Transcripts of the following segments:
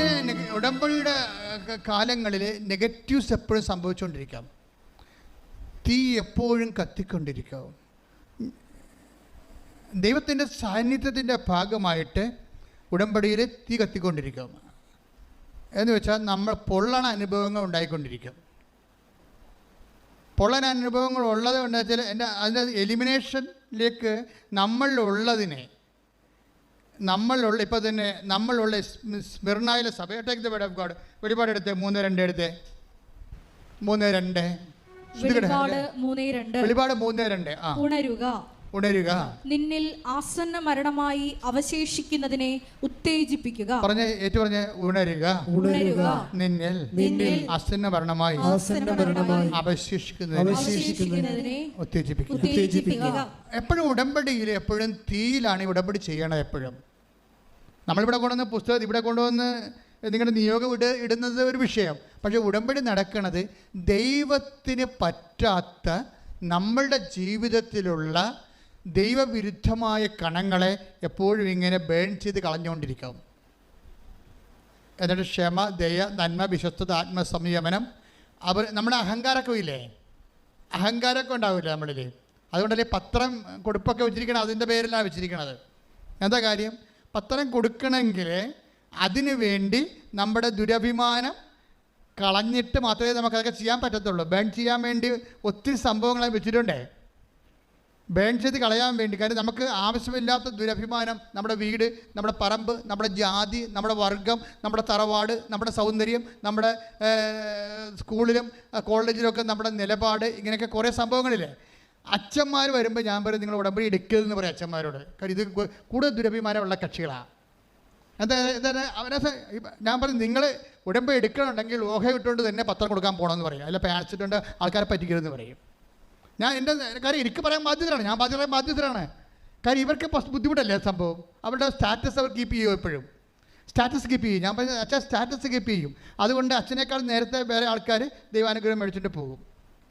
ഇങ്ങനെ ഉടമ്പടിയുടെ കാലങ്ങളിൽ നെഗറ്റീവ്സ് എപ്പോഴും സംഭവിച്ചുകൊണ്ടിരിക്കാം തീ എപ്പോഴും കത്തിക്കൊണ്ടിരിക്കാം. ദൈവത്തിന്റെ സാന്നിധ്യത്തിന്റെ ഭാഗമായിട്ട് ഉടമ്പടിയിൽ തീ കത്തിക്കൊണ്ടിരിക്കാം. എന്ന് വെച്ചാൽ നമ്മൾ പൊള്ളണ അനുഭവങ്ങൾ ഉണ്ടായിക്കൊണ്ടിരിക്കും. പൊള്ളണ അനുഭവങ്ങൾ ഉള്ളത് എന്താ വെച്ചാൽ എന്റെ അതിന്റെ എലിമിനേഷനിലേക്ക് നമ്മളിലുള്ളതിനെ നമ്മളിലുള്ള ഇപ്പോൾ തന്നെ നമ്മളുള്ള സ്മിർണായിലെ സഭ. Take the word of God വെളിപാട് എടുത്ത് മൂന്ന് രണ്ട് എടുത്ത്. മൂന്ന് രണ്ട്. വെളിപാട് മൂന്നേ രണ്ട്. ആ. ഉണരുക. ഉണരുക. നിന്നിൽ ആസന്ന മരണമായി അവശേഷിക്കുന്നതിനെ ഉത്തേജിപ്പിക്കുക. പറഞ്ഞ ഏറ്റു പറഞ്ഞ ഉണരുക. ഉണരുക. നിന്നിൽ നിന്നിൽ അസന്ന ഭരണമായി ആസന്ന മരണമായി അവശേഷിക്കുന്നതിനെ ഉത്തേജിപ്പിക്കുക. ഉത്തേജിപ്പിക്കുക. എപ്പോഴും ഉടമ്പടിയിൽ എപ്പോഴും തീയിലാണ് ഉടമ്പടി ചെയ്യണത് എപ്പോഴും. നമ്മളിവിടെ കൊണ്ടുവന്ന പുസ്തകം ഇവിടെ കൊണ്ടുവന്ന് നിങ്ങളുടെ നിയോഗം ഇട ഇടുന്നത് ഒരു വിഷയം. പക്ഷേ ഉടമ്പടി നടക്കുന്നത് ദൈവത്തിന് പറ്റാത്ത നമ്മളുടെ ജീവിതത്തിലുള്ള ദൈവവിരുദ്ധമായ കണങ്ങളെ എപ്പോഴും ഇങ്ങനെ ബേൺ ചെയ്ത് കളഞ്ഞുകൊണ്ടിരിക്കും. എന്നിട്ട് ക്ഷമ ദയ നന്മ വിശ്വസ്തത ആത്മസംയമനം അവർ നമ്മുടെ അഹങ്കാരമൊക്കെ ഇല്ലേ? അഹങ്കാരമൊക്കെ ഉണ്ടാവില്ല നമ്മളിൽ അതുകൊണ്ടല്ലേ പത്രം കൊടുപ്പൊക്കെ വെച്ചിരിക്കണം അതിന്റെ പേരിലാണ് വെച്ചിരിക്കണത്. എന്താ കാര്യം? പത്രം കൊടുക്കണമെങ്കിൽ അതിനു വേണ്ടി നമ്മുടെ ദുരഭിമാനം കളഞ്ഞിട്ട് മാത്രമേ നമുക്കതൊക്കെ ചെയ്യാൻ പറ്റത്തുള്ളൂ. ബേൺ ചെയ്യാൻ വേണ്ടി ഒത്തിരി സംഭവങ്ങളെ വെച്ചിട്ടുണ്ടേ. ബേൺ ചെയ്ത് കളയാൻ വേണ്ടി. കാര്യം നമുക്ക് ആവശ്യമില്ലാത്ത ദുരഭിമാനം നമ്മുടെ വീട് നമ്മുടെ പറമ്പ് നമ്മുടെ ജാതി നമ്മുടെ വർഗം നമ്മുടെ തറവാട് നമ്മുടെ സൗന്ദര്യം നമ്മുടെ സ്കൂളിലും കോളേജിലും കോളേജിലൊക്കെ നമ്മുടെ നിലപാട് ഇങ്ങനെയൊക്കെ കുറേ സംഭവങ്ങളില്ലേ? അച്ഛന്മാർ വരുമ്പോൾ ഞാൻ പറയും നിങ്ങൾ ഉടമ്പടി എടുക്കരുതെന്ന് പറയും അച്ഛന്മാരോട്. കാര്യം ഇത് കൂടുതൽ ദുരഭിമാനമുള്ള കക്ഷികളാണ് എന്താ അവനെ ഞാൻ പറയും നിങ്ങൾ ഉടമ്പടി എടുക്കണമെന്നുണ്ടെങ്കിൽ ഓഹ ഇട്ടുകൊണ്ട് തന്നെ പത്രം കൊടുക്കാൻ പോകണമെന്ന് പറയും. അല്ല പാച്ചിട്ടുണ്ട് ആൾക്കാരെ പറ്റിക്കരുതെന്ന് പറയും. ഞാൻ എന്റെ കാര്യം എനിക്ക് പറയാൻ ബാധ്യതരാണ്. ഞാൻ ബാധ്യത പറയാൻ ബാധ്യതരാണ്. കാര്യം ഇവർക്ക് ബുദ്ധിമുട്ടല്ലേ സംഭവം? അവരുടെ സ്റ്റാറ്റസ് അവർ കീപ്പ് ചെയ്യും എപ്പോഴും? സ്റ്റാറ്റസ് കീപ്പ് ചെയ്യും. ഞാൻ പറഞ്ഞ അച്ഛൻ സ്റ്റാറ്റസ് കീപ്പ് ചെയ്യും. അതുകൊണ്ട് അച്ഛനേക്കാൾ നേരത്തെ വേറെ ആൾക്കാർ ദൈവാനുഗ്രഹം മേടിച്ചിട്ട് പോകും.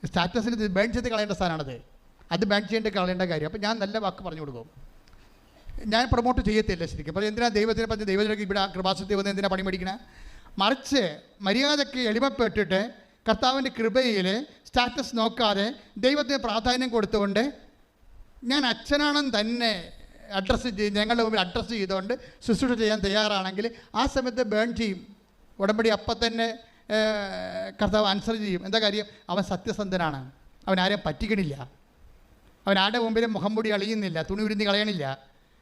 സ്റ്റാറ്റസിന് ബേൺ ചെയ്ത് കളയേണ്ട സാധനമാണത് അത് ബാങ്ക് ചെയ്യേണ്ട കളയേണ്ട കാര്യം. അപ്പോൾ ഞാൻ നല്ല വാക്ക് പറഞ്ഞു കൊടുക്കും. ഞാൻ പ്രൊമോട്ട് ചെയ്യത്തില്ല ശരിക്കും. അപ്പോൾ എന്തിനാണ് ദൈവത്തിനെ പറഞ്ഞ് ദൈവത്തിലേക്ക് ഇവിടെ കൃപാസത്തിൽ വന്ന് എന്തിനാണ് പണി മേടിക്കണേ? മറിച്ച് മര്യാദയ്ക്ക് എളിമപ്പെട്ടിട്ട് കർത്താവിന്റെ കൃപയിൽ സ്റ്റാറ്റസ് നോക്കാതെ ദൈവത്തിന് പ്രാധാന്യം കൊടുത്തുകൊണ്ട് ഞാൻ അച്ഛനാണെന്ന് തന്നെ അഡ്രസ്സ് ചെയ്ത് ഞങ്ങളുടെ മുമ്പിൽ അഡ്രസ്സ് ചെയ്തുകൊണ്ട് ശുശ്രൂഷ ചെയ്യാൻ തയ്യാറാണെങ്കിൽ ആ സമയത്ത് ബേൺ ചെയ്യും. ഉടമ്പടി അപ്പം തന്നെ കർത്താവ് ആൻസർ ചെയ്യും. എന്താ കാര്യം? അവൻ സത്യസന്ധനാണ്. അവൻ ആരെയും പറ്റിക്കണില്ല. അവൻ ആരുടെ മുമ്പിൽ മുഖം മുടി അളിയുന്നില്ല തുണി ഉരുന്നി കളയണില്ല.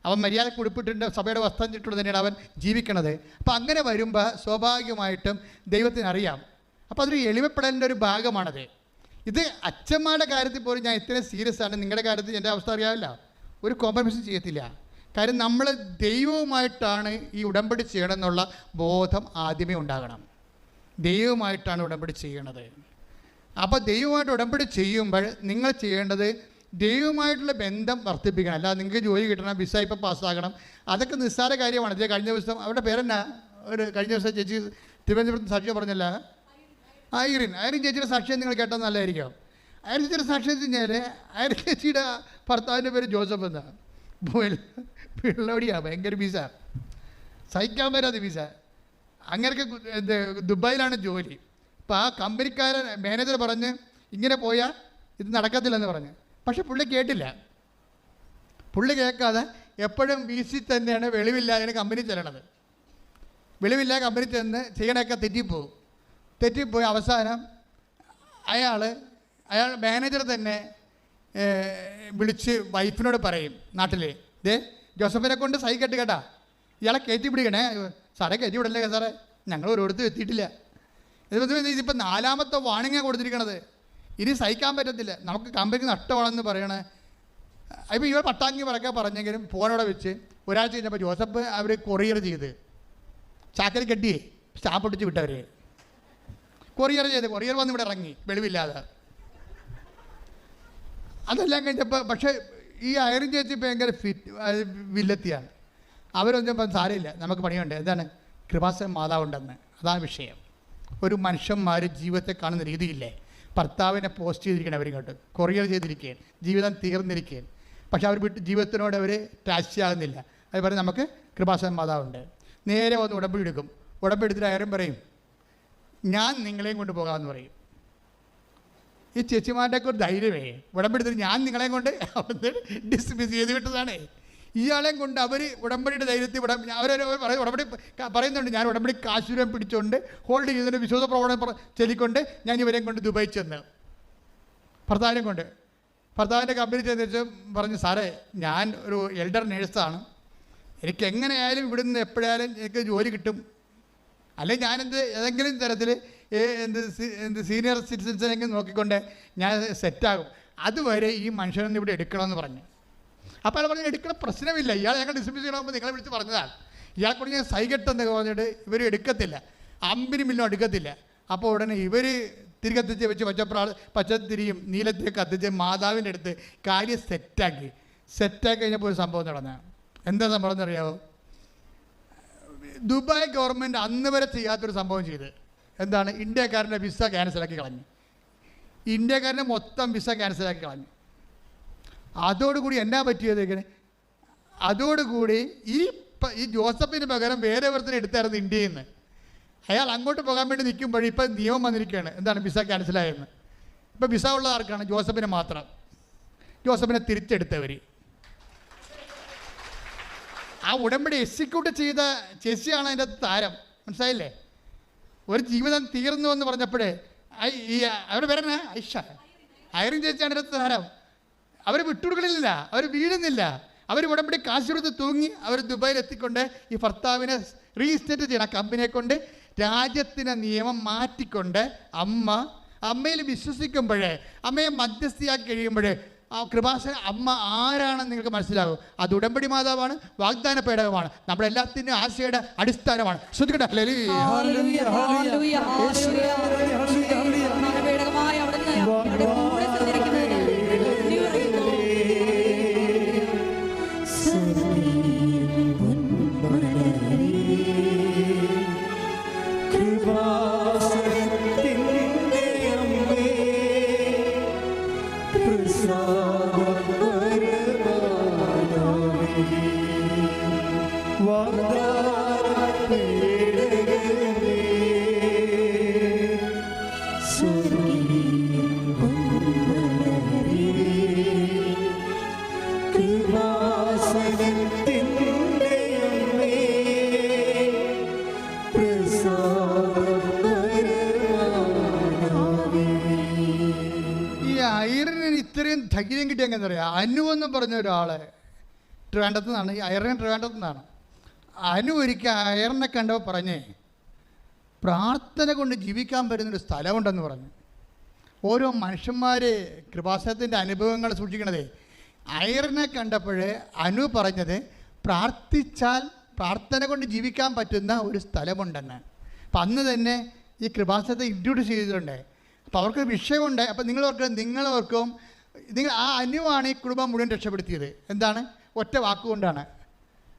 അവൻ മര്യാദ കുടിപ്പിട്ടുണ്ട് സഭയുടെ വസ്ത്രം ചിട്ടുള്ളത് തന്നെയാണ് അവൻ ജീവിക്കണത്. അപ്പോൾ അങ്ങനെ വരുമ്പോൾ സ്വാഭാവികമായിട്ടും ദൈവത്തിനറിയാം. അപ്പോൾ അതൊരു എളിമപ്പെടലിന്റെ ഒരു ഭാഗമാണത്. ഇത് അച്ഛന്മാരുടെ കാര്യത്തിൽ പോലും ഞാൻ ഇത്രയും സീരിയസ് ആണ്. നിങ്ങളുടെ കാര്യത്തിൽ എന്റെ അവസ്ഥ അറിയാവില്ല ഒരു കോംപ്രമൈസും ചെയ്യത്തില്ല. കാര്യം നമ്മൾ ദൈവവുമായിട്ടാണ് ഈ ഉടമ്പടി ചെയ്യണമെന്നുള്ള ബോധം ആദ്യമേ ഉണ്ടാകണം. ദൈവവുമായിട്ടാണ് ഉടമ്പടി ചെയ്യണത്. അപ്പോൾ ദൈവമായിട്ട് ഉടമ്പടി ചെയ്യുമ്പോൾ നിങ്ങൾ ചെയ്യേണ്ടത് ദൈവമായിട്ടുള്ള ബന്ധം വർദ്ധിപ്പിക്കണം. അല്ലാതെ നിങ്ങൾക്ക് ജോലി കിട്ടണം വിസ ഇപ്പം പാസ്സാക്കണം അതൊക്കെ നിസ്സാര കാര്യമാണ്. ഇത് കഴിഞ്ഞ ദിവസം അവരുടെ പേരെന്നാ? ഒരു കഴിഞ്ഞ ദിവസം ചേച്ചി തിരുവനന്തപുരത്ത് സാക്ഷ്യം പറഞ്ഞല്ല? ഐറിൻ. ഐറിൻ ചേച്ചിയുടെ സാക്ഷ്യം നിങ്ങൾ കേട്ടാൽ നല്ലതായിരിക്കും. ഐറിൻ ചേച്ചിയുടെ സാക്ഷ്യം കഴിഞ്ഞാൽ ഐറിൻ ചേച്ചിയുടെ ഭർത്താവിന്റെ പേര് ജോസഫ് എന്നാ. പിള്ളോടിയാണ് ഭയങ്കര വിസ സഹിക്കാൻ വരാതെ വിസ അങ്ങനെയൊക്കെ എന്ത് ദുബായിലാണ് ജോലി. അപ്പോൾ ആ കമ്പനിക്കാരൻ മാനേജർ പറഞ്ഞ് ഇങ്ങനെ പോയാൽ ഇത് നടക്കത്തില്ലെന്ന് പറഞ്ഞ്. പക്ഷെ പുള്ളി കേട്ടില്ല. പുള്ളി കേൾക്കാതെ എപ്പോഴും വി സി തന്നെയാണ് വെളിവില്ലാതെ കമ്പനി ചെല്ലണത്. വെളിവില്ലാതെ കമ്പനി ചെന്ന് ചെയ്യണമൊക്കെ തെറ്റിപ്പോവും. തെറ്റിപ്പോയി അവസാനം അയാൾ അയാൾ മാനേജർ തന്നെ വിളിച്ച് വൈഫിനോട് പറയും നാട്ടിൽ ദേ ജോസഫിനെ കൊണ്ട് സൈ കെട്ട് കേട്ടാ ഇയാളെ കയറ്റി പിടിക്കണേ. സാറേ കയറ്റി വിടല്ലേ സാറേ? ഞങ്ങൾ ഒരിടത്തും എത്തിയിട്ടില്ല. ഇത് ഇതിപ്പോൾ നാലാമത്തെ വാണിങ്ങാണ് കൊടുത്തിരിക്കണത്. ഇനി സഹിക്കാൻ പറ്റത്തില്ല. നമുക്ക് കമ്പനി നഷ്ടമാണെന്ന് പറയണേ. ഇപ്പോൾ ഇവർ പട്ടാങ്കി പറക്കാൻ പറഞ്ഞെങ്കിലും ഫോണോടെ വെച്ച് ഒരാഴ്ച കഴിഞ്ഞപ്പോൾ ജോസഫ് അവർ കൊറിയർ ചെയ്ത്. ചാക്കരി കെട്ടി സ്റ്റാമ്പ് ഒട്ടിച്ച് വിട്ടവർ കൊറിയർ ചെയ്ത്. കൊറിയർ വന്ന് ഇവിടെ ഇറങ്ങി. വെളിവില്ലാതെ. അതെല്ലാം കഴിഞ്ഞപ്പോൾ പക്ഷേ ഈ അയറിൻ ചേച്ചി ഭയങ്കര ഫിറ്റ് വില്ലത്തിയാണ്. അവരൊന്നും സാരമില്ല. നമുക്ക് പണിയുണ്ട്. എന്താണ്? കൃപാസൻ മാതാവുണ്ടെന്ന്. അതാണ് വിഷയം. ഒരു മനുഷ്യന്മാർ ജീവിതത്തെ കാണുന്ന രീതിയില്ലേ? ഭർത്താവിനെ പോസ്റ്റ് ചെയ്തിരിക്കണം അവരിങ്ങോട്ട് കൊറിയർ ചെയ്തിരിക്കുകയാണ്. ജീവിതം തീർന്നിരിക്കുകയാണ്. പക്ഷെ അവർ വിട്ട് ജീവിതത്തിനോട് അവർ ടാച്ച് ആകുന്നില്ല. അത് പറഞ്ഞ് നമുക്ക് കൃപാസന മാതാവുണ്ട്. നേരെ വന്ന് ഉടമ്പെടുക്കും ഉടമ്പെടുത്തിട്ട് ആരും പറയും ഞാൻ നിങ്ങളെയും കൊണ്ട് പോകാമെന്ന് പറയും. ഈ ചേച്ചിമാരുടെയൊക്കെ ഒരു ധൈര്യമേ. ഉടമ്പെടുത്തിട്ട് ഞാൻ നിങ്ങളെയും കൊണ്ട് ഡിസ്മിസ് ചെയ്ത് വിട്ടതാണ്. ഇയാളെയും കൊണ്ട് അവർ ഉടമ്പടിയുടെ ധൈര്യത്തിൽ ഉടമ്പ അവരൊരു ഉടമ്പടി പറയുന്നുണ്ട്. ഞാൻ ഉടമ്പടി കാശുരം പിടിച്ചുകൊണ്ട് ഹോൾഡ് ചെയ്തുകൊണ്ട് വിശ്വാസ പ്രവണത ചെല്ലിക്കൊണ്ട് ഞാൻ ഇവരെയും കൊണ്ട് ദുബായി ചെന്ന്. ഭർത്താവിനെ കൊണ്ട്. ഭർത്താവിന്റെ കമ്പനി ചെന്നിട്ട് പറഞ്ഞു സാറേ ഞാൻ ഒരു എൽഡർ നേഴ്സാണ് എനിക്ക് എങ്ങനെയായാലും ഇവിടുന്ന് എപ്പോഴായാലും എനിക്ക് ജോലി കിട്ടും. അല്ലെങ്കിൽ ഞാനെന്ത് ഏതെങ്കിലും തരത്തിൽ എന്ത് എന്ത് സീനിയർ സിറ്റിസൻസിനെങ്കിലും നോക്കിക്കൊണ്ട് ഞാൻ സെറ്റാകും അതുവരെ ഈ മനുഷ്യനൊന്നും ഇവിടെ എടുക്കണമെന്ന് പറഞ്ഞു. അപ്പോൾ അയാൾ പറഞ്ഞു എടുക്കണ പ്രശ്നമില്ല. ഇയാൾ ഞങ്ങൾ ഡിസ്മിസ് ചെയ്യണമെന്ന് നിങ്ങളെ വിളിച്ച് പറഞ്ഞതാണ്. ഇയാൾക്കൂടി ഞാൻ സൈകെട്ടെന്ന് പറഞ്ഞിട്ട് ഇവർ എടുക്കത്തില്ല. അമ്പിന് മില്ലും എടുക്കത്തില്ല. അപ്പോൾ ഉടനെ ഇവർ തിരികത്തിച്ച് വെച്ച് പച്ചപ്രാ പച്ചത്തിരിയും നീലത്തിരി കത്തിച്ച് മാതാവിന്റെ അടുത്ത് കാര്യം സെറ്റാക്കി സെറ്റാക്കി കഴിഞ്ഞപ്പോൾ ഒരു സംഭവം നടന്ന. എന്താ സംഭവം എന്നറിയാമോ ദുബായ് ഗവൺമെന്റ് അന്ന് വരെ ചെയ്യാത്തൊരു സംഭവം ചെയ്ത്. എന്താണ്? ഇന്ത്യക്കാരന്റെ വിസ ക്യാൻസലാക്കി കളഞ്ഞു. ഇന്ത്യക്കാരനെ മൊത്തം വിസ ക്യാൻസലാക്കി കളഞ്ഞു. അതോടുകൂടി എന്നാ പറ്റിയത് ഇങ്ങനെ? അതോടുകൂടി ഈ ഈ ജോസഫിന് പകരം വേറെ ഒരുത്തനെ എടുത്തായിരുന്നു ഇന്ത്യയിൽ നിന്ന് അയാൾ അങ്ങോട്ട് പോകാൻ വേണ്ടി നിൽക്കുമ്പോൾ ഇപ്പം നിയമം വന്നിരിക്കുകയാണ്. എന്താണ് വിസ ക്യാൻസലായെന്ന്. ഇപ്പം വിസ ഉള്ളത് ആർക്കാണ്? ജോസഫിന് മാത്രം. ജോസഫിനെ തിരിച്ചെടുത്തവർ ആ ഉടമ്പടി എക്സിക്യൂട്ട് ചെയ്ത ചേച്ചിയാണ് അതിന്റെ താരം. മനസ്സിലായില്ലേ? ഒരു ജീവിതം തീർന്നു എന്ന് പറഞ്ഞപ്പോഴേ ഈ അവിടെ വരണേ ഐഷ. ഐറിൻ ചേച്ചിയാണ് അതിന്റെ താരം. അവർ വിട്ടുകൊടുക്കലില്ല അവർ വീഴുന്നില്ല. അവർ ഉടമ്പടി കാശ് കൊടുത്ത് തൂങ്ങി അവർ ദുബായിൽ എത്തിക്കൊണ്ട് ഈ ഭർത്താവിനെ റീസ്റ്റേറ്റ് ചെയ്യണം ആ കമ്പനിയെ കൊണ്ട് രാജ്യത്തിന്റെ നിയമം മാറ്റിക്കൊണ്ട് അമ്മ അമ്മയിൽ വിശ്വസിക്കുമ്പോഴേ അമ്മയെ മധ്യസ്ഥയാക്കി കഴിയുമ്പോഴേ ആ കൃപാസന അമ്മ ആരാണെന്ന് നിങ്ങൾക്ക് മനസ്സിലാകും. അത് ഉടമ്പടി മാതാവാണ് വാഗ്ദാന പേടകമാണ്. നമ്മളെല്ലാത്തിന്റെ ആശയുടെ അടിസ്ഥാനമാണ്. ശ്രദ്ധിക്കട്ടെ. കിട്ടിയ അനു എന്ന് പറഞ്ഞ ഒരാളെ ട്രിവാൻഡത്തു നിന്നാണ് അയറിന് ട്രിവാൻഡത്തു നിന്നാണ് അനു ഒരിക്കൽ അയറിനെ കണ്ടപ്പോൾ പറഞ്ഞേ പ്രാർത്ഥന കൊണ്ട് ജീവിക്കാൻ പറ്റുന്നൊരു സ്ഥലമുണ്ടെന്ന് പറഞ്ഞു. ഓരോ മനുഷ്യന്മാർ കൃപാസനത്തിന്റെ അനുഭവങ്ങൾ സൂക്ഷിക്കണതേ അയറിനെ കണ്ടപ്പോൾ അനു പറഞ്ഞത് പ്രാർത്ഥിച്ചാൽ പ്രാർത്ഥന കൊണ്ട് ജീവിക്കാൻ പറ്റുന്ന ഒരു സ്ഥലമുണ്ടെന്ന്. അപ്പം അന്ന് തന്നെ ഈ കൃപാസനത്തെ ഇൻട്രൊഡ്യൂസ് ചെയ്തിട്ടുണ്ട്. അപ്പോൾ അവർക്ക് വിഷയമുണ്ട്. അപ്പോൾ നിങ്ങളോർക്കും നിങ്ങളോർക്കും നിങ്ങൾ ആ അനുവാണ് ഈ കുടുംബം മുഴുവൻ രക്ഷപ്പെടുത്തിയത്. എന്താണ്? ഒറ്റ വാക്കുകൊണ്ടാണ്.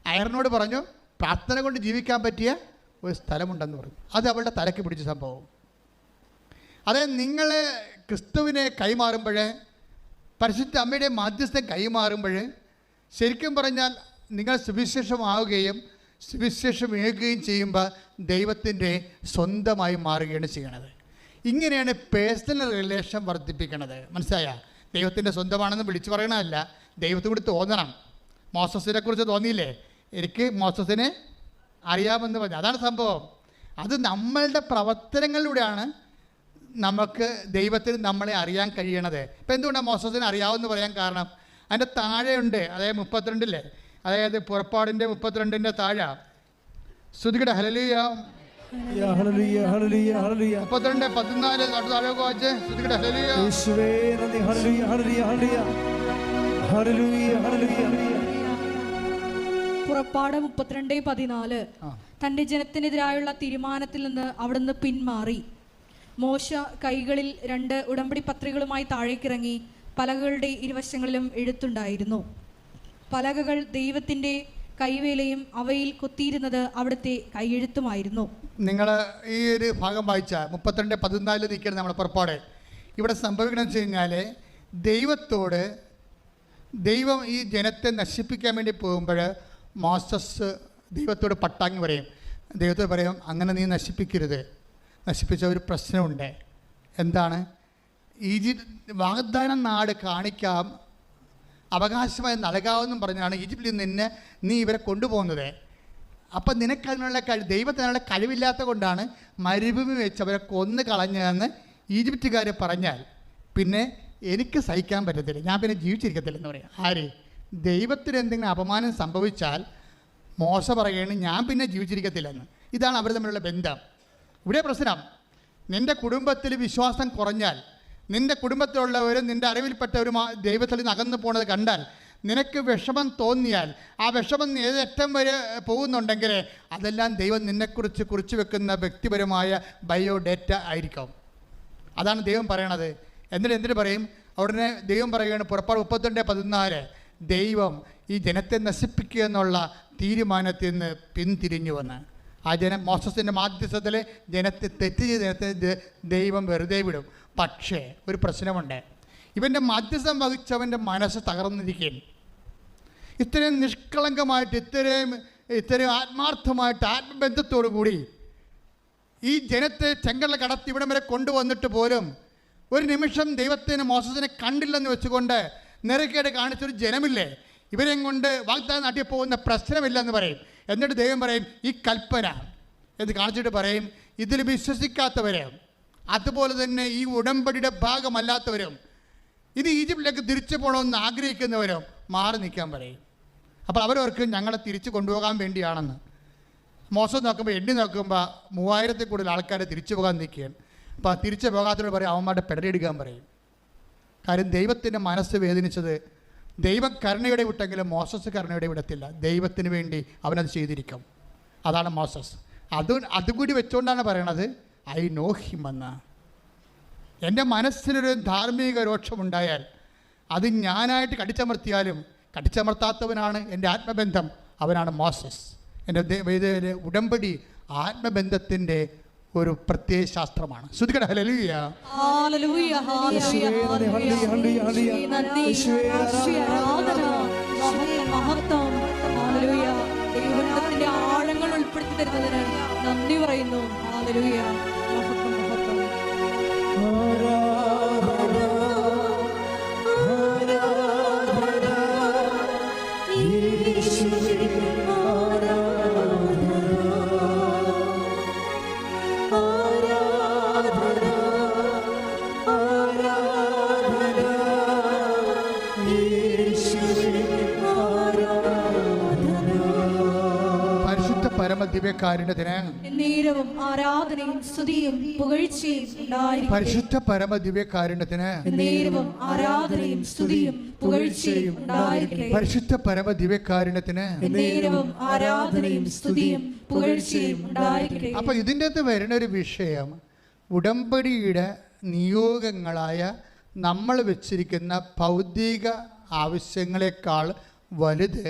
അയറിനോട് പറഞ്ഞു പ്രാർത്ഥന കൊണ്ട് ജീവിക്കാൻ പറ്റിയ ഒരു സ്ഥലമുണ്ടെന്ന് പറഞ്ഞു. അത് അവളുടെ തലയ്ക്ക് പിടിച്ച സംഭവം. അതായത് നിങ്ങൾ ക്രിസ്തുവിനെ കൈമാറുമ്പോൾ പരിശുദ്ധ അമ്മയുടെ മാധ്യസ്ഥം കൈമാറുമ്പോൾ ശരിക്കും പറഞ്ഞാൽ നിങ്ങൾ സുവിശേഷമാവുകയും സുവിശേഷമേകുകയും ചെയ്യുമ്പോൾ ദൈവത്തിന്റെ സ്വന്തമായി മാറുകയാണ് ചെയ്യണത്. ഇങ്ങനെയാണ് പേഴ്സണൽ റിലേഷൻ വർദ്ധിപ്പിക്കണത്. മനസ്സിലായ? ദൈവത്തിന്റെ സ്വന്തമാണെന്ന് വിളിച്ചു പറയണമല്ല ദൈവത്തെ കൂടി തോന്നണം. മോസസിനെ കുറിച്ച് തോന്നിയില്ലേ? എനിക്ക് മോസസിനെ അറിയാമെന്ന് പറഞ്ഞു. അതാണ് സംഭവം. അത് നമ്മളുടെ പ്രവർത്തനങ്ങളിലൂടെയാണ് നമുക്ക് ദൈവത്തിന് നമ്മളെ അറിയാൻ കഴിയണത്. ഇപ്പം എന്തുകൊണ്ടാണ് മോസസിനെ അറിയാവുന്ന പറയാൻ കാരണം? അതിന്റെ താഴെയുണ്ട് അതായത് മുപ്പത്തിരണ്ടില്ലേ? അതായത് പുറപ്പാടിന്റെ മുപ്പത്തിരണ്ടിന്റെ താഴെ. ശ്രുതികട ഹലലിയ മുപ്പത്തിരണ്ട് പതിനാല് വായിച്ച് പുറപ്പാട് മുപ്പത്തിരണ്ട് പതിനാല്. തന്റെ ജനത്തിനെതിരായുള്ള തീരുമാനത്തിൽ നിന്ന് അവിടുന്ന് പിന്മാറി. മോശ കൈകളിൽ രണ്ട് ഉടമ്പടി പത്രികളുമായി താഴേക്കിറങ്ങി പലകകളുടെ ഇരുവശങ്ങളിലും എഴുത്തുണ്ടായിരുന്നു. പലകകൾ ദൈവത്തിന്റെ കൈവേലയും അവയിൽ കൊത്തിയിരുന്നത് അവിടുത്തെ കൈയെഴുത്തുമായിരുന്നു. നിങ്ങൾ ഈ ഒരു ഭാഗം വായിച്ച മുപ്പത്തിരണ്ട് പതിനാലിൽ നിൽക്കണം നമ്മുടെ പുറപ്പാട്. ഇവിടെ സംഭവിക്കണമെന്ന് വെച്ച് കഴിഞ്ഞാൽ ദൈവത്തോട് ദൈവം ഈ ജനത്തെ നശിപ്പിക്കാൻ വേണ്ടി പോകുമ്പോൾ മോസസ് ദൈവത്തോട് പട്ടാങ്ങി പറയും. ദൈവത്തോട് പറയും അങ്ങനെ നീ നശിപ്പിക്കരുത്. നശിപ്പിച്ച ഒരു പ്രശ്നമുണ്ട്. എന്താണ്? ഈജിപ്ത് വാഗ്ദാനം നാട് കാണിക്കാം അവകാശമായി നൽകാമെന്നും പറഞ്ഞാണ് ഈജിപ്തിൽ നിന്ന് നീ ഇവരെ കൊണ്ടുപോകുന്നത്. അപ്പം നിനക്കതിനുള്ള കഴി ദൈവത്തിനുള്ള കഴിവില്ലാത്ത കൊണ്ടാണ് മരുഭൂമി വെച്ച് അവരെ കൊന്നു കളഞ്ഞതെന്ന് ഈജിപ്തുകാർ പറഞ്ഞാൽ പിന്നെ എനിക്ക് സഹിക്കാൻ പറ്റത്തില്ല. ഞാൻ പിന്നെ ജീവിച്ചിരിക്കത്തില്ലെന്ന് പറയാം. ആര്? ദൈവത്തിന് എന്തെങ്കിലും അപമാനം സംഭവിച്ചാൽ മോശ പറയുകയാണ് ഞാൻ പിന്നെ ജീവിച്ചിരിക്കത്തില്ലെന്ന്. ഇതാണ് അവർ തമ്മിലുള്ള ബന്ധം. ഇവിടെ പ്രശ്നം. നിന്റെ കുടുംബത്തിൽ വിശ്വാസം കുറഞ്ഞാൽ നിന്റെ കുടുംബത്തിലുള്ളവരും നിന്റെ അറിവിൽപ്പെട്ടവരും ദൈവത്തിൽ നിന്ന് അകന്നു പോണത് കണ്ടാൽ നിനക്ക് വിഷമം തോന്നിയാൽ ആ വിഷമം ഏതറ്റം വരെ പോകുന്നുണ്ടെങ്കിൽ അതെല്ലാം ദൈവം നിന്നെക്കുറിച്ച് കുറിച്ച് വെക്കുന്ന വ്യക്തിപരമായ ബയോഡേറ്റ ആയിരിക്കും. അതാണ് ദൈവം പറയണത്. എന്നിട്ട് എന്തിനു പറയും? ഉടനെ ദൈവം പറയുകയാണ് പുറപ്പാട് മുപ്പത്തിരണ്ട് പതിനാല് ദൈവം ഈ ജനത്തെ നശിപ്പിക്കുക എന്നുള്ള തീരുമാനത്തിൽ നിന്ന് പിന്തിരിഞ്ഞു വന്ന് ആ ജനം മോസസിന്റെ മാധ്യസ്ഥത്തിൽ ജനത്തെ തെറ്റ് ചെയ്ത് ജനത്തെ ദൈവം വെറുതെ വിടും. പക്ഷേ ഒരു പ്രശ്നമുണ്ട്. ഇവന്റെ മധ്യസ്ഥം വഹിച്ചവന്റെ മനസ്സ് തകർന്നിരിക്കുകയും ഇത്രയും നിഷ്കളങ്കമായിട്ട് ഇത്രയും ഇത്രയും ആത്മാർത്ഥമായിട്ട് ആത്മബന്ധത്തോടു കൂടി ഈ ജനത്തെ ചെങ്കടല കടത്തി ഇവിടം വരെ കൊണ്ടുവന്നിട്ട് പോലും ഒരു നിമിഷം ദൈവത്തിന് മോസസിനെ കണ്ടില്ലെന്ന് വെച്ചുകൊണ്ട് നിരക്കേട് കാണിച്ചൊരു ജനമില്ലേ? ഇവരെയും കൊണ്ട് വാഗ്ദാനം നാട്ടിൽ പോകുന്ന പ്രശ്നമില്ല എന്ന് പറയും. എന്നിട്ട് ദൈവം പറയും ഈ കൽപ്പന എന്ന് കാണിച്ചിട്ട് പറയും ഇതിൽ വിശ്വസിക്കാത്തവരും അതുപോലെ തന്നെ ഈ ഉടമ്പടിയുടെ ഭാഗമല്ലാത്തവരും ഇനി ഈജിപ്തിലേക്ക് തിരിച്ചു പോകണമെന്ന് ആഗ്രഹിക്കുന്നവരും മാറി നിൽക്കാൻ പറയും. അപ്പോൾ അവരവർക്ക് ഞങ്ങളെ തിരിച്ചു കൊണ്ടുപോകാൻ വേണ്ടിയാണെന്ന്. മോശം നോക്കുമ്പോൾ എണ്ണി നോക്കുമ്പോൾ മൂവായിരത്തിൽ കൂടുതൽ ആൾക്കാരെ തിരിച്ചു പോകാൻ നിൽക്കുകയാണ്. അപ്പോൾ തിരിച്ചു പോകാത്തവരോട് പറയും അവന്മാരുടെ പെടലെടുക്കാൻ പറയും. കാര്യം ദൈവത്തിന്റെ മനസ്സ് വേദനിച്ചത് ദൈവം കരുണയുടെ വിട്ടെങ്കിലും മോസസ് കരുണയുടെ വിടത്തില്ല. ദൈവത്തിന് വേണ്ടി അവനത് ചെയ്തിരിക്കും. അതാണ് മോസസ്. അത് അതുകൂടി വെച്ചുകൊണ്ടാണ് പറയണത് ഐ നോ ഹിം എന്ന്. എന്റെ മനസ്സിനൊരു ധാർമ്മിക രോക്ഷമുണ്ടായാൽ അത് ഞാനായിട്ട് കടിച്ചമർത്തിയാലും കടിച്ചമർത്താത്തവനാണ് എന്റെ ആത്മബന്ധം. അവനാണ് മോസസ്. എന്റെ ഉടമ്പടി ആത്മബന്ധത്തിന്റെ ഒരു പ്രത്യയ ശാസ്ത്രമാണ്. ശ്രുതികട ഹലലുയ ആഴങ്ങൾ ഉൾപ്പെടുത്തി തരുന്നതിന് നന്ദി പറയുന്നു. ഹാലലൂയ മഹത്വം മഹത്വം. പരിശുദ്ധ പരമ ദിവ്യകാരുണ്യത്തിന് ആരാധനയും സ്തുതിയും പുകഴ്ചയും പരിശുദ്ധ പരമ ആരാധനയും സ്തുതിയും പുകഴ്ചയും പരിശുദ്ധ പരമ ആരാധനയും സ്തുതിയും പുകഴ്ചയും അപ്പോൾ ഇതിന്റെ അകത്ത് വരുന്ന ഒരു വിഷയം ഉടമ്പടിയുടെ നിയോഗങ്ങളായ നമ്മൾ വെച്ചിരിക്കുന്ന ഭൗതിക ആവശ്യങ്ങളെക്കാൾ വലുത്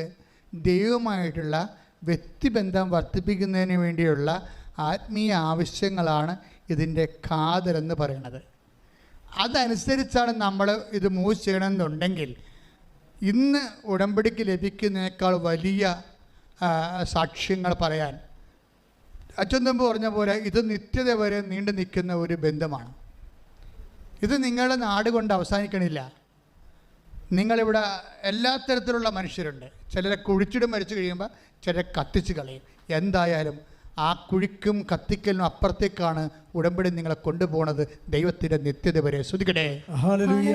ദൈവമായിട്ടുള്ള വ്യക്തിബന്ധം വർദ്ധിപ്പിക്കുന്നതിന് വേണ്ടിയുള്ള ആത്മീയ ആവശ്യങ്ങളാണ് ഇതിന്റെ കാതലെന്ന് പറയുന്നത് അതനുസരിച്ചാണ് നമ്മൾ ഇത് മൂവ് ചെയ്യണമെന്നുണ്ടെങ്കിൽ ഇന്ന് ഉടമ്പടിക്ക് ലഭിക്കുന്നതിനേക്കാൾ വലിയ സാക്ഷ്യങ്ങൾ പറയാൻ. അച്ഛൻതമ്പ് പറഞ്ഞ പോലെ ഇത് നിത്യത വരെ നീണ്ടു നിൽക്കുന്ന ഒരു ബന്ധമാണ്. ഇത് നിങ്ങളുടെ നാട് കൊണ്ട് അവസാനിക്കണില്ല. നിങ്ങളിവിടെ എല്ലാ തരത്തിലുള്ള മനുഷ്യരുണ്ട്. ചിലരെ കുഴിച്ചിടും മരിച്ചു കഴിയുമ്പോൾ ചിലരെ കത്തിച്ച് കളയും. എന്തായാലും ആ കുഴിക്കും കത്തിക്കലിനും അപ്പുറത്തേക്കാണ് ഉടമ്പടി നിങ്ങളെ കൊണ്ടുപോകുന്നത് ദൈവത്തിന്റെ നിത്യത വരെ ശ്രുതിക്കട്ടെ ഉടമ്പടി ഹല്ലേലൂയ,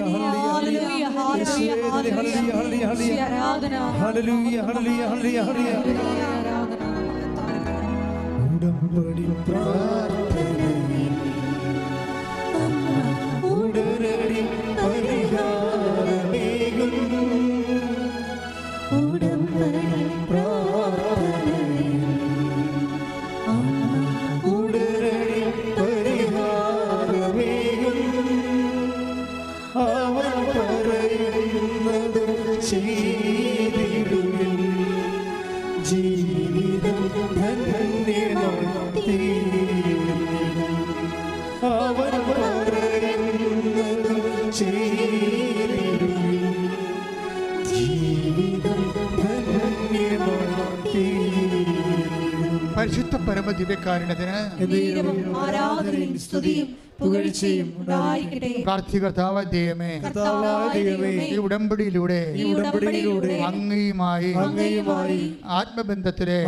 ആരാധനയും സ്തുതിയും പുകഴ്ചയും ഉണ്ടായിരിക്കട്ടെ. പ്രാർത്ഥികർത്താവ് ദൈവമേ കർത്താവായ ദൈവമേ. ഈ ഉടമ്പടിയിലൂടെ ഈ ഉടമ്പടിയിലൂടെ അങ്ങയുമായി അങ്ങയുമായി ആത്മബന്ധത്തിലെ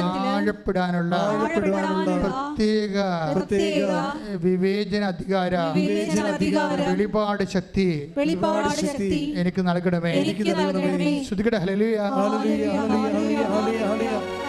ആഴപ്പെടാനുള്ള പ്രത്യേക പ്രത്യേക വിവേചന അധികാര വെളിപാട് ശക്തി വെളിപാട് ശക്തി എനിക്ക് നൽകണമേ. എനിക്ക് നൽകണമേ. ശ്രുതികട. ഹലലിയ ഹല്ലേലൂയ.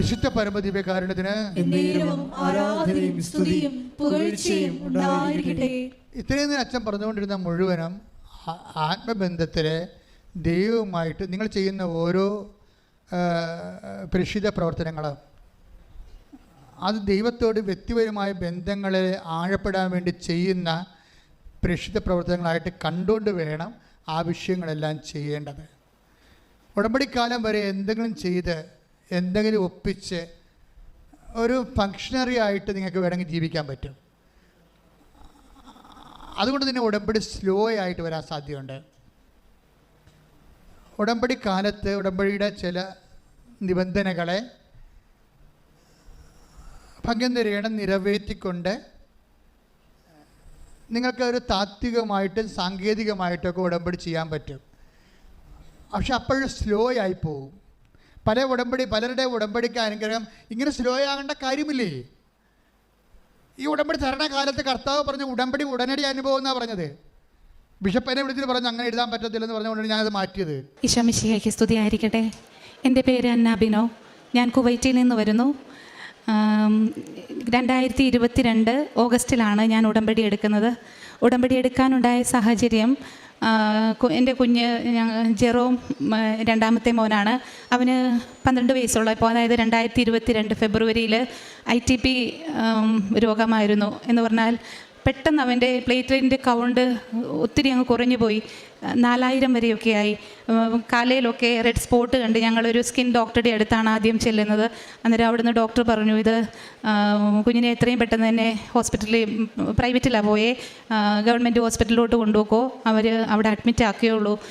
പരിശുദ്ധ പരമ കാരണത്തിന് ആരാധനയും സ്തുതിയും പുകഴ്ചയും ഉണ്ടായിരിക്കട്ടെ. ഇത്രയും നേരം അച്ഛൻ പറഞ്ഞുകൊണ്ടിരുന്ന മുഴുവനും ആത്മബന്ധത്തിൽ ആത്മബന്ധത്തിലെ ദൈവവുമായിട്ട് നിങ്ങൾ ചെയ്യുന്ന ഓരോ പരിശുദ്ധ പ്രവർത്തനങ്ങൾ അത് ദൈവത്തോട് വ്യക്തിപരമായ ബന്ധങ്ങളെ ആഴപ്പെടാൻ വേണ്ടി ചെയ്യുന്ന പരിശുദ്ധ പ്രവർത്തനങ്ങളായിട്ട് കണ്ടുകൊണ്ട് വേണം ആ വിഷയങ്ങളെല്ലാം ചെയ്യേണ്ടത്. ഉടമ്പടിക്കാലം വരെ എന്തെങ്കിലും ചെയ്ത് എന്തെങ്കിലും ഒപ്പിച്ച് ഒരു ഫങ്ഷണറി ആയിട്ട് നിങ്ങൾക്ക് വേണമെങ്കിൽ ജീവിക്കാൻ പറ്റും. അതുകൊണ്ട് തന്നെ ഉടമ്പടി സ്ലോ ആയിട്ട് വരാൻ സാധ്യതയുണ്ട്. ഉടമ്പടി കാലത്ത് ഉടമ്പടിയുടെ ചില നിബന്ധനകളെ ഭംഗിന്തരയുടെ നിറവേറ്റിക്കൊണ്ട് നിങ്ങൾക്ക് ഒരു താത്വികമായിട്ടും സാങ്കേതികമായിട്ടൊക്കെ ഉടമ്പടി ചെയ്യാൻ പറ്റും. പക്ഷെ അപ്പോഴും സ്ലോ ആയി പോകും പല ഉടമ്പടി പലരുടെ ഉടമ്പടിക്ക് അനുഗ്രഹം. ഇങ്ങനെ സ്ലോ ആകേണ്ട കാര്യമില്ലേ? ഈ ഉടമ്പടി തരണ കാലത്ത് കർത്താവ് പറഞ്ഞ ഉടമ്പടി ഉടനടി അനുഭവം എന്നാണ് പറഞ്ഞത്? ബിഷപ്പിനെ വിളിച്ചിട്ട് പറഞ്ഞു അങ്ങനെ എഴുതാൻ പറ്റത്തില്ലെന്ന് പറഞ്ഞുകൊണ്ടാണ് ഞാനത് മാറ്റിയത്. ഈശോമിശിഹയ്ക്ക് സ്തുതിയായിരിക്കട്ടെ എന്റെ പേര് അന്ന ബിനോ ഞാൻ കുവൈറ്റിൽ നിന്ന് വരുന്നു. രണ്ടായിരത്തി ഇരുപത്തിരണ്ട് ഓഗസ്റ്റിലാണ് ഞാൻ ഉടമ്പടി എടുക്കുന്നത്. ഉടമ്പടി എടുക്കാനുണ്ടായ സാഹചര്യം എന്റെ കുഞ്ഞ് ജെറോം രണ്ടാമത്തെ മോനാണ്. അവന് പന്ത്രണ്ട് വയസ്സുള്ളപ്പോൾ അതായത് രണ്ടായിരത്തി ഇരുപത്തി രണ്ട് ഫെബ്രുവരിയിൽ ഐ ടി പി രോഗമായിരുന്നു. എന്ന് പറഞ്ഞാൽ പെട്ടെന്ന് അവന്റെ പ്ലേറ്റ്ലെറ്റിന്റെ കൗണ്ട് ഒത്തിരി അങ്ങ് കുറഞ്ഞു പോയി നാലായിരം വരെയൊക്കെയായി. കാലയിലൊക്കെ റെഡ് സ്പോട്ട് കണ്ട് ഞങ്ങളൊരു സ്കിൻ ഡോക്ടറുടെ അടുത്താണ് ആദ്യം ചെല്ലുന്നത്. അന്നേരം അവിടുന്ന് ഡോക്ടർ പറഞ്ഞു ഇത് കുഞ്ഞിനെ എത്രയും പെട്ടെന്ന് തന്നെ ഹോസ്പിറ്റലിൽ പ്രൈവറ്റിലാണ് പോയേ. ഗവൺമെന്റ് ഹോസ്പിറ്റലിലോട്ട് കൊണ്ടുപോക്കോ. അവർ അവിടെ അഡ്മിറ്റ് ആക്കിയുള്ളൂ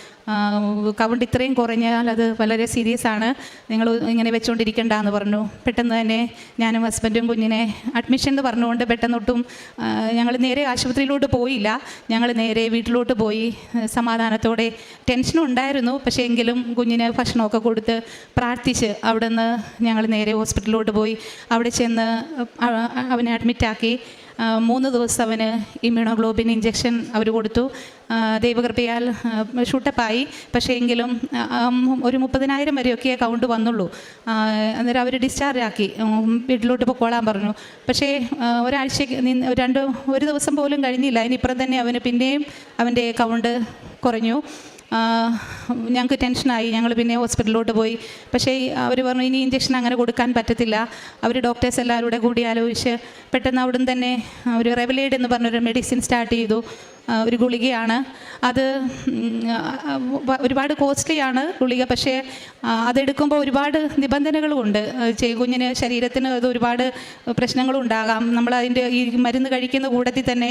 കൗണ്ട് ഇത്രയും കുറഞ്ഞാൽ അത് വളരെ സീരിയസ് ആണ്. നിങ്ങൾ ഇങ്ങനെ വെച്ചുകൊണ്ടിരിക്കണ്ട എന്ന് പറഞ്ഞു. പെട്ടെന്ന് തന്നെ ഞാനും ഹസ്ബൻഡും കുഞ്ഞിനെ അഡ്മിഷൻ എന്ന് പറഞ്ഞുകൊണ്ട് പെട്ടെന്നൊട്ടും ഞങ്ങൾ നേരെ ആശുപത്രിയിലോട്ട് പോയില്ല. ഞങ്ങൾ നേരെ വീട്ടിലോട്ട് പോയി. ആ, സമാധാനത്തോടെ ടെൻഷനും ഉണ്ടായിരുന്നു. പക്ഷേ എങ്കിലും കുഞ്ഞിന് ഭക്ഷണമൊക്കെ കൊടുത്ത് പ്രാർത്ഥിച്ച് അവിടെ നിന്ന് ഞങ്ങൾ നേരെ ഹോസ്പിറ്റലിലോട്ട് പോയി. അവിടെ ചെന്ന് അവനെ അഡ്മിറ്റാക്കി മൂന്ന് ദിവസം അവന് ഇമ്മ്യൂണോഗ്ലോബിൻ ഇഞ്ചെക്ഷൻ അവർ കൊടുത്തു. ദൈവകൃപയാൽ ഷൂട്ടപ്പായി. പക്ഷേ എങ്കിലും ഒരു മുപ്പതിനായിരം വരെയൊക്കെ കൗണ്ട് വന്നുള്ളൂ. അന്നേരം അവർ ഡിസ്ചാർജ് ആക്കി. വീട്ടിലോട്ട് പൊക്കോളാൻ പറഞ്ഞു. പക്ഷേ ഒരാഴ്ചയ്ക്ക് രണ്ട് ഒരു ദിവസം പോലും കഴിഞ്ഞില്ല. അതിനിപ്പുറം തന്നെ അവന് പിന്നെയും അവന്റെ കൗണ്ട് കുറഞ്ഞു. ഞങ്ങൾക്ക് ടെൻഷനായി. ഞങ്ങൾ പിന്നെ ഹോസ്പിറ്റലിലോട്ട് പോയി. പക്ഷേ അവർ പറഞ്ഞു ഇനി ഇഞ്ചക്ഷൻ അങ്ങനെ കൊടുക്കാൻ പറ്റത്തില്ല. അവർ ഡോക്ടേഴ്സ് എല്ലാവരും കൂടെ ആലോചിച്ച് പെട്ടെന്ന് അവിടുന്ന് തന്നെ ഒരു റെവലേഡ് എന്ന് പറഞ്ഞൊരു മെഡിസിൻ സ്റ്റാർട്ട് ചെയ്തു. ഒരു ഗുളികയാണ്. അത് ഒരുപാട് കോസ്റ്റ്ലിയാണ് ഗുളിക. പക്ഷേ അതെടുക്കുമ്പോൾ ഒരുപാട് നിബന്ധനകളുമുണ്ട് കുഞ്ഞിന് ശരീരത്തിന് അത് ഒരുപാട് പ്രശ്നങ്ങളും ഉണ്ടാകാം നമ്മൾ അതിന്റെ ഈ മരുന്ന് കഴിക്കുന്ന കൂട്ടത്തിൽ തന്നെ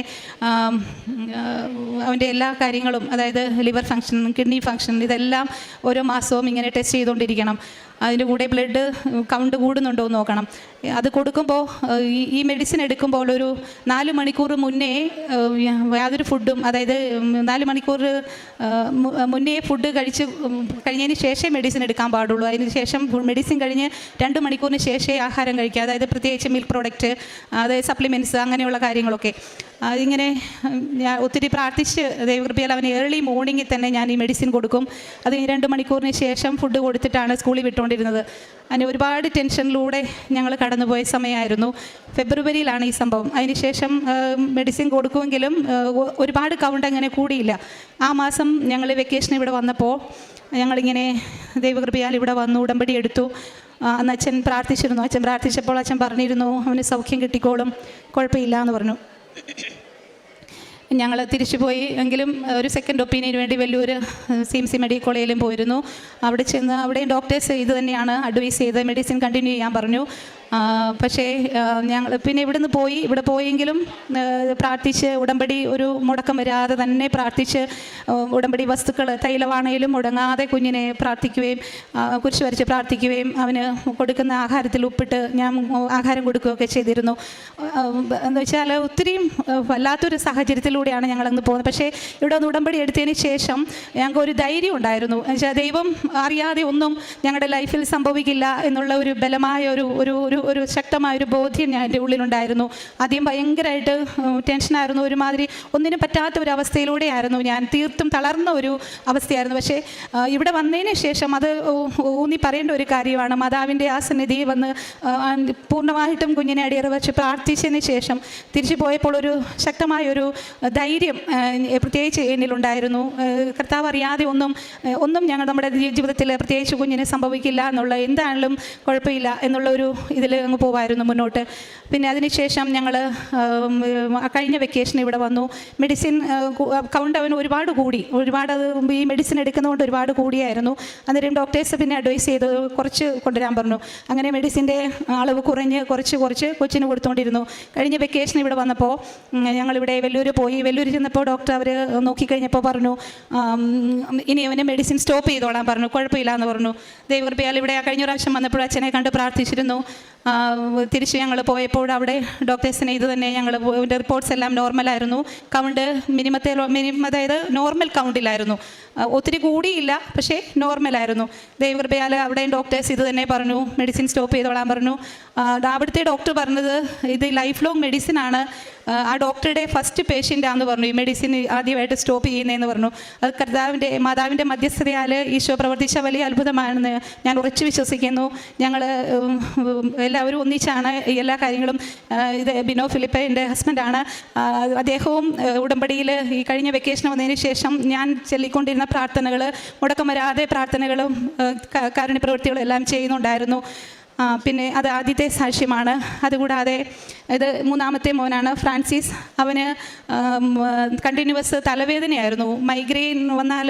അവന്റെ എല്ലാ കാര്യങ്ങളും അതായത് ലിവർ ഫങ്ഷൻ കിഡ്നി ഫങ്ഷൻ ഇതെല്ലാം ഓരോ മാസവും ഇങ്ങനെ ടെസ്റ്റ് ചെയ്തുകൊണ്ടിരിക്കണം. അതിന്റെ കൂടെ ബ്ലഡ് കൗണ്ട് കൂടുന്നുണ്ടോ എന്ന് നോക്കണം. അത് കൊടുക്കുമ്പോൾ ഈ മെഡിസിൻ എടുക്കുമ്പോൾ ഒരു നാല് മണിക്കൂർ മുന്നേ യാതൊരു ഫുഡും അതായത് നാല് മണിക്കൂർ മുന്നേ ഫുഡ് കഴിച്ച് കഴിഞ്ഞതിന് ശേഷമേ മെഡിസിൻ എടുക്കാൻ പാടുള്ളൂ. അതിന് ശേഷം മെഡിസിൻ കഴിഞ്ഞ് രണ്ട് മണിക്കൂറിന് ശേഷമേ ആഹാരം കഴിക്കുക. അതായത് പ്രത്യേകിച്ച് മിൽക്ക് പ്രോഡക്റ്റ് അതായത് സപ്ലിമെന്റ്സ് അങ്ങനെയുള്ള കാര്യങ്ങളൊക്കെ. അതിങ്ങനെ ഞാൻ ഒത്തിരി പ്രാർത്ഥിച്ച് ദൈവകൃപയാൽ അവന് ഏർലി മോർണിംഗിൽ തന്നെ ഞാൻ ഈ മെഡിസിൻ കൊടുക്കും. അത് രണ്ട് മണിക്കൂറിന് ശേഷം ഫുഡ് കൊടുത്തിട്ടാണ് സ്കൂളിൽ വിട്ടുകൊണ്ടിരുന്നത്. അതിന് ഒരുപാട് ടെൻഷനിലൂടെ ഞങ്ങൾ കടന്നുപോയ സമയമായിരുന്നു. ഫെബ്രുവരിയിലാണ് ഈ സംഭവം. അതിനുശേഷം മെഡിസിൻ കൊടുക്കുമെങ്കിലും ഒരുപാട് കൗണ്ട് അങ്ങനെ കൂടിയില്ല. ആ മാസം ഞങ്ങൾ വെക്കേഷൻ ഇവിടെ വന്നപ്പോൾ ഞങ്ങളിങ്ങനെ ദൈവകൃപയാൽ ഇവിടെ വന്നു ഉടമ്പടി എടുത്തു. അന്ന് അച്ഛൻ പ്രാർത്ഥിച്ചിരുന്നു. അച്ഛൻ പ്രാർത്ഥിച്ചപ്പോൾ അച്ഛൻ പറഞ്ഞിരുന്നു അവന് സൗഖ്യം കിട്ടിക്കോളും കുഴപ്പമില്ല എന്ന് പറഞ്ഞു. ഞങ്ങൾ തിരിച്ചു പോയി. എങ്കിലും ഒരു സെക്കൻഡ് ഒപ്പീനിയന് വേണ്ടി വലിയൊരു സി എം സി മെഡിക്കൽ കോളേജിലും പോയിരുന്നു. അവിടെ ചെന്ന് അവിടെയും ഡോക്ടേഴ്സ് ഇത് തന്നെയാണ് അഡ്വൈസ് ചെയ്ത് മെഡിസിൻ കണ്ടിന്യൂ ചെയ്യാൻ പറഞ്ഞു. പക്ഷേ ഞങ്ങൾ പിന്നെ ഇവിടുന്ന് പോയി ഇവിടെ പോയെങ്കിലും പ്രാർത്ഥിച്ച് ഉടമ്പടി ഒരു മുടക്കം വരാതെ തന്നെ പ്രാർത്ഥിച്ച് ഉടമ്പടി വസ്തുക്കൾ തൈലമാണേലും മുടങ്ങാതെ കുഞ്ഞിനെ പ്രാർത്ഥിക്കുകയും കുരിശ് വരച്ച് പ്രാർത്ഥിക്കുകയും അവന് കൊടുക്കുന്ന ആഹാരത്തിൽ ഉപ്പിട്ട് ഞാൻ ആഹാരം കൊടുക്കുകയൊക്കെ ചെയ്തിരുന്നു. എന്ന് വെച്ചാൽ ഒത്തിരിയും വല്ലാത്തൊരു സാഹചര്യത്തിലൂടെയാണ് ഞങ്ങളങ്ങ് പോകുന്നത്. പക്ഷേ ഇവിടെ ഒന്ന് ഉടമ്പടി എടുത്തതിന് ശേഷം ഞങ്ങൾക്ക് ഒരു ധൈര്യം ഉണ്ടായിരുന്നു. എന്നുവെച്ചാൽ ദൈവം അറിയാതെ ഒന്നും ഞങ്ങളുടെ ലൈഫിൽ സംഭവിക്കില്ല എന്നുള്ള ഒരു ബലമായ ഒരു ഒരു ഒരു ഒരു ശക്തമായ ഒരു ബോധ്യം ഞാൻ എന്റെ ഉള്ളിലുണ്ടായിരുന്നു. ആദ്യം ഭയങ്കരമായിട്ട് ടെൻഷനായിരുന്നു. ഒരുമാതിരി ഒന്നിനും പറ്റാത്ത ഒരു അവസ്ഥയിലൂടെയായിരുന്നു ഞാൻ തീർത്തും തളർന്ന ഒരു അവസ്ഥയായിരുന്നു. പക്ഷേ ഇവിടെ വന്നതിന് ശേഷം അത് ഊന്നി പറയേണ്ട ഒരു കാര്യമാണ്. മാതാവിന്റെ ആ സന്നിധി വന്ന് പൂർണമായിട്ടും കുഞ്ഞിനെ അടിയറ വെച്ച് പ്രാർത്ഥിച്ചതിന് ശേഷം തിരിച്ചു പോയപ്പോൾ ഒരു ശക്തമായ ഒരു ധൈര്യം പ്രത്യേകിച്ച് എന്നിലുണ്ടായിരുന്നു. കർത്താവ് അറിയാതെ ഒന്നും ഒന്നും ഞങ്ങൾ നമ്മുടെ ജീവിതത്തിൽ പ്രത്യേകിച്ച് കുഞ്ഞിനെ സംഭവിക്കില്ല എന്നുള്ള എന്താണെങ്കിലും കുഴപ്പമില്ല എന്നുള്ള ഒരു ഇതിൽ അങ്ങ് പോവായിരുന്നു മുന്നോട്ട്. പിന്നെ അതിനുശേഷം ഞങ്ങൾ കഴിഞ്ഞ വെക്കേഷൻ ഇവിടെ വന്നു. മെഡിസിൻ കൗണ്ട് അവൻ ഒരുപാട് കൂടി. ഒരുപാട് ഈ മെഡിസിൻ എടുക്കുന്നതുകൊണ്ട് ഒരുപാട് കൂടിയായിരുന്നു. അന്നേരം ഡോക്ടേഴ്സ് പിന്നെ അഡ്വൈസ് ചെയ്ത് കുറച്ച് കൊണ്ടുവരാൻ പറഞ്ഞു. അങ്ങനെ മെഡിസിന്റെ അളവ് കുറഞ്ഞ് കുറച്ച് കുറച്ച് കൊച്ചിന് കൊടുത്തുകൊണ്ടിരുന്നു കഴിഞ്ഞ വെക്കേഷൻ ഇവിടെ വന്നപ്പോൾ ഞങ്ങളിവിടെ വെല്ലൂർ പോയി. വെല്ലൂർ ചെന്നപ്പോൾ ഡോക്ടർ അവർ നോക്കിക്കഴിഞ്ഞപ്പോൾ പറഞ്ഞു ഇനി അവന് മെഡിസിൻ സ്റ്റോപ്പ് ചെയ്തോളാൻ പറഞ്ഞു. കുഴപ്പമില്ല എന്ന് പറഞ്ഞു. ദൈവകൃപയാൽ ഇവിടെ കഴിഞ്ഞ പ്രാവശ്യം വന്നപ്പോൾ അച്ഛനെ കണ്ട് പ്രാർത്ഥിച്ചിരുന്നു. തിരിച്ച് ഞങ്ങൾ പോയപ്പോൾ അവിടെ ഡോക്ടേഴ്സിനെ ഇത് തന്നെ ഞങ്ങൾ റിപ്പോർട്ട്സ് എല്ലാം നോർമലായിരുന്നു കൗണ്ട് മിനിമത്തെ മിനിമം അതായത് നോർമൽ കൗണ്ടിലായിരുന്നു ഒത്തിരി കൂടിയില്ല പക്ഷേ നോർമലായിരുന്നു ദൈവകൃപയാൽ അവിടെയും ഡോക്ടേഴ്സ് ഇത് തന്നെ പറഞ്ഞു മെഡിസിൻ സ്റ്റോപ്പ് ചെയ്തോളാൻ പറഞ്ഞു. അവിടുത്തെ ഡോക്ടർ പറഞ്ഞത് ഇത് ലൈഫ് ലോങ് മെഡിസിൻ ആണ്. ആ ഡോക്ടറുടെ ഫസ്റ്റ് പേഷ്യന്റാന്ന് പറഞ്ഞു. ഈ മെഡിസിൻ ആദ്യമായിട്ട് സ്റ്റോപ്പ് ചെയ്യുന്നതെന്ന് പറഞ്ഞു. അത് കർത്താവിന്റെ മാതാവിന്റെ മധ്യസ്ഥതയാൽ ഈശോ പ്രവർത്തിച്ച വലിയ അത്ഭുതമാണെന്ന് ഞാൻ ഉറച്ചു വിശ്വസിക്കുന്നു. ഞങ്ങൾ എല്ലാവരും ഒന്നിച്ചാണ് എല്ലാ കാര്യങ്ങളും ഇത് ബിനോ ഫിലിപ്പ് എന്റെ ഹസ്ബൻഡാണ് അദ്ദേഹവും ഉടമ്പടിയിൽ ഈ കഴിഞ്ഞ വെക്കേഷൻ വന്നതിന് ശേഷം ഞാൻ ചൊല്ലിക്കൊണ്ടിരുന്ന പ്രാർത്ഥനകൾ മുടക്കം വരാതെ പ്രാർത്ഥനകളും കാരുണ്യ പ്രവൃത്തികളും എല്ലാം ചെയ്യുന്നുണ്ടായിരുന്നു. പിന്നെ അത് ആദ്യത്തെ സാക്ഷ്യമാണ്. അതുകൂടാതെ ഇത് മൂന്നാമത്തെ മോനാണ് ഫ്രാൻസിസ്. അവന് കണ്ടിന്യൂസ് തലവേദനയായിരുന്നു. മൈഗ്രെയിൻ വന്നാൽ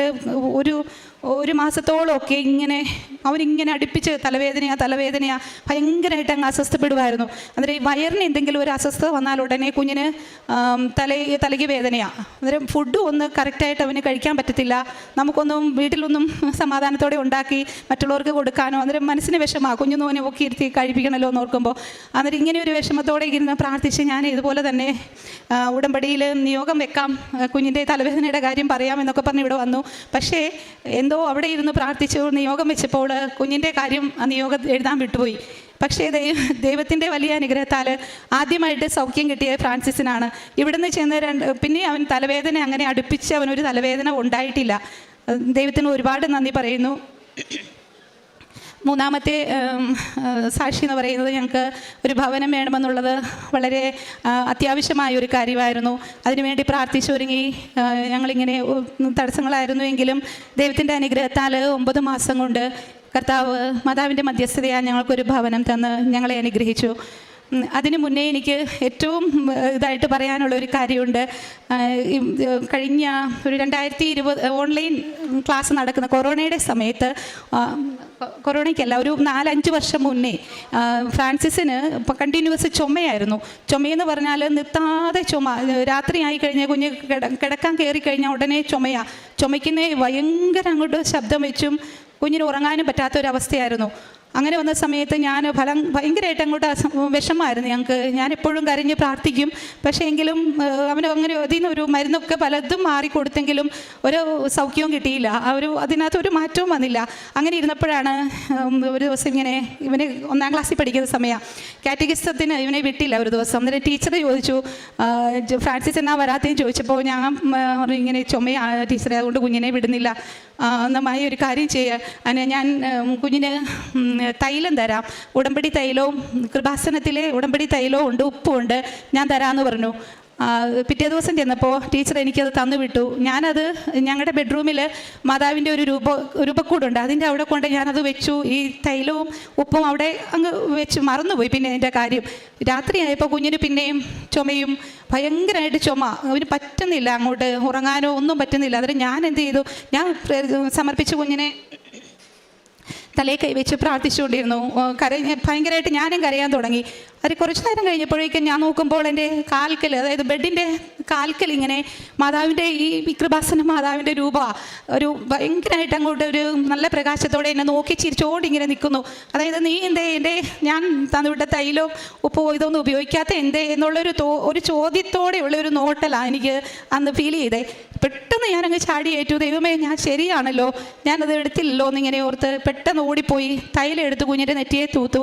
ഒരു ഒരു മാസത്തോളമൊക്കെ ഇങ്ങനെ അവരിങ്ങനെ അടുപ്പിച്ച് തലവേദനയാ തലവേദനയാ ഭയങ്കരമായിട്ട് അങ്ങ് അസ്വസ്ഥപ്പെടുമായിരുന്നു അന്നേരം ഈ വയറിന് എന്തെങ്കിലും ഒരു അസ്വസ്ഥത വന്നാൽ ഉടനെ കുഞ്ഞിന് തല തലയ്ക്ക് വേദനയാണ് അന്നേരം ഫുഡ് ഒന്ന് കറക്റ്റായിട്ട് അവന് കഴിക്കാൻ പറ്റത്തില്ല. നമുക്കൊന്നും വീട്ടിലൊന്നും സമാധാനത്തോടെ ഉണ്ടാക്കി മറ്റുള്ളവർക്ക് കൊടുക്കാനോ അന്നേരം മനസ്സിന് വിഷമമാണ് കുഞ്ഞു നോനെ ഒക്കെ ഇരുത്തി കഴിപ്പിക്കണമല്ലോ എന്ന് ഓർക്കുമ്പോൾ അന്നേരം ഇങ്ങനെ ഒരു വിഷമത്തോടെ ഇരുന്ന് പ്രാർത്ഥിച്ച് ഞാൻ ഇതുപോലെ തന്നെ ഉടമ്പടിയിൽ നിയോഗം വെക്കാം. കുഞ്ഞിന്റെ തലവേദനയുടെ കാര്യം പറയാം എന്നൊക്കെ പറഞ്ഞ് ഇവിടെ വന്നു. പക്ഷേ എന്തോ അവിടെ ഇരുന്ന് പ്രാർത്ഥിച്ചു. നിയോഗം വെച്ചപ്പോൾ കുഞ്ഞിന്റെ കാര്യം ആ നിയോഗം എഴുതാൻ വിട്ടുപോയി. പക്ഷേ ദൈവ ദൈവത്തിന്റെ വലിയ അനുഗ്രഹത്താൽ ആദ്യമായിട്ട് സൗഖ്യം കിട്ടിയത് ഫ്രാൻസിസിനാണ്. ഇവിടുന്ന് ചെന്ന് രണ്ട് പിന്നെ അവൻ തലവേദന അങ്ങനെ അടുപ്പിച്ച് അവനൊരു തലവേദന ഉണ്ടായിട്ടില്ല. ദൈവത്തിന് ഒരുപാട് നന്ദി പറയുന്നു. മൂന്നാമത്തെ സാക്ഷി എന്ന് പറയുന്നത് ഞങ്ങൾക്ക് ഒരു ഭവനം വേണമെന്നുള്ളത് വളരെ അത്യാവശ്യമായ ഒരു കാര്യമായിരുന്നു. അതിനുവേണ്ടി പ്രാർത്ഥിച്ചൊരുങ്ങി ഞങ്ങളിങ്ങനെ തടസ്സങ്ങളായിരുന്നു എങ്കിലും ദൈവത്തിന്റെ അനുഗ്രഹത്താൽ ഒമ്പത് മാസം കൊണ്ട് കർത്താവ് മാതാവിന്റെ മധ്യസ്ഥതയാണ് ഞങ്ങൾക്കൊരു ഭവനം തന്ന് ഞങ്ങളെ അനുഗ്രഹിച്ചു. അതിനു മുന്നേ എനിക്ക് ഏറ്റവും ഇതായിട്ട് പറയാനുള്ള ഒരു കാര്യമുണ്ട് കഴിഞ്ഞ ഒരു രണ്ടായിരത്തി ഇരുപത് ഓൺലൈൻ ക്ലാസ് നടക്കുന്ന കൊറോണയുടെ സമയത്ത് കൊറോണയ്ക്കല്ല ഒരു നാലഞ്ച് വർഷം മുന്നേ ഫ്രാൻസിസിന് കണ്ടിന്യൂസ് ചുമയായിരുന്നു. ചുമയെന്ന് പറഞ്ഞാൽ നിർത്താതെ ചുമ രാത്രി ആയി കഴിഞ്ഞാൽ കുഞ്ഞ് കിടക്കാൻ കയറി കഴിഞ്ഞാൽ ഉടനെ ചുമയാ. ചുമയ്ക്കുന്ന ഭയങ്കര അങ്ങോട്ട് ശബ്ദം വെച്ചും കുഞ്ഞിന് ഉറങ്ങാനും പറ്റാത്ത ഒരു അവസ്ഥയായിരുന്നു അങ്ങനെ വന്ന സമയത്ത് ഞാൻ ഫലം ഭയങ്കരമായിട്ട് അങ്ങോട്ട് വിഷമമായിരുന്നു ഞങ്ങൾക്ക് ഞാൻ എപ്പോഴും കരഞ്ഞ് പ്രാർത്ഥിക്കും. പക്ഷേ എങ്കിലും അവന് അങ്ങനെ അതിൽ നിന്ന് ഒരു മരുന്നൊക്കെ പലതും മാറിക്കൊടുത്തെങ്കിലും ഒരു സൗഖ്യവും കിട്ടിയില്ല. ആ ഒരു അതിനകത്ത് ഒരു മാറ്റവും വന്നില്ല. അങ്ങനെ ഇരുന്നപ്പോഴാണ് ഒരു ദിവസം ഇങ്ങനെ ഇവന് ഒന്നാം ക്ലാസ്സിൽ പഠിക്കുന്ന സമയം കാറ്റഗിസത്തിന് ഇവനെ വിട്ടില്ല ഒരു ദിവസം. അന്നേരം ടീച്ചർ ചോദിച്ചു ഫ്രാൻസിസ് എന്നാ വരാത്തേന്ന് ചോദിച്ചപ്പോൾ ഞാൻ ഇങ്ങനെ ചുമയാണ് ടീച്ചറെ അതുകൊണ്ട് കുഞ്ഞിനെ വിടുന്നില്ല. നന്നായി ഒരു കാര്യം ചെയ്യുക അതിന് ഞാൻ കുഞ്ഞിന് തൈലം തരാം. ഉടമ്പടി തൈലവും കൃപാസനത്തിലെ ഉടമ്പടി തൈലവും ഉണ്ട് ഉപ്പും ഉണ്ട്. ഞാൻ തരാമെന്ന് പറഞ്ഞു. പിറ്റേ ദിവസം ചെന്നപ്പോൾ ടീച്ചർ എനിക്കത് തന്നു വിട്ടു ഞാനത് ഞങ്ങളുടെ ബെഡ്റൂമിൽ മാതാവിന്റെ ഒരു രൂപ രൂപക്കൂടുണ്ട്. അതിന്റെ അവിടെ കൊണ്ട് ഞാനത് വെച്ചു. ഈ തൈലവും ഉപ്പും അവിടെ അങ്ങ് വെച്ച് മറന്നുപോയി പിന്നെ അതിന്റെ കാര്യം. രാത്രിയായപ്പോൾ കുഞ്ഞിന് പിന്നെയും ചുമയും ഭയങ്കരമായിട്ട് ചുമ. അവന് പറ്റുന്നില്ല അങ്ങോട്ട് ഉറങ്ങാനോ ഒന്നും പറ്റുന്നില്ല. അതിന് ഞാൻ എന്ത് ചെയ്തു? ഞാൻ സമർപ്പിച്ച കുഞ്ഞിനെ തലയിൽ കൈവച്ച് പ്രാർത്ഥിച്ചുകൊണ്ടിരുന്നു. കരയ ഭയങ്കരമായിട്ട് ഞാനും കരയാൻ തുടങ്ങി. അത് കുറച്ച് നേരം കഴിഞ്ഞപ്പോഴേക്കും ഞാൻ നോക്കുമ്പോൾ എന്റെ കാൽക്കൽ അതായത് ബെഡിന്റെ കാൽക്കൽ ഇങ്ങനെ മാതാവിന്റെ ഈ വിക്രഭാസന മാതാവിന്റെ രൂപ ഒരു ഭയങ്കരമായിട്ട് അങ്ങോട്ട് ഒരു നല്ല പ്രകാശത്തോടെ എന്നെ നോക്കി ചിരിച്ചോണ്ട് ഇങ്ങനെ നിൽക്കുന്നു. അതായത് നീ എന്തേ എന്റെ ഞാൻ തന്നുവിട്ട തൈലോ ഉപ്പോ ഇതൊന്നും ഉപയോഗിക്കാത്ത എന്തേ എന്നുള്ളൊരു ഒരു ചോദ്യത്തോടെയുള്ള ഒരു നോട്ടലാണ് എനിക്ക് അന്ന് ഫീൽ ചെയ്തേ. പെട്ടെന്ന് ഞാനങ്ങ് ചാടിയേറ്റു ദൈവമേ ഞാൻ ശരിയാണല്ലോ. ഞാനത് എടുത്തില്ലല്ലോ എന്നിങ്ങനെ ഓർത്ത് പെട്ടെന്ന് ഓടിപ്പോയി തൈലം എടുത്ത് കുഞ്ഞിന്റെ നെറ്റിയെ തൂത്തു.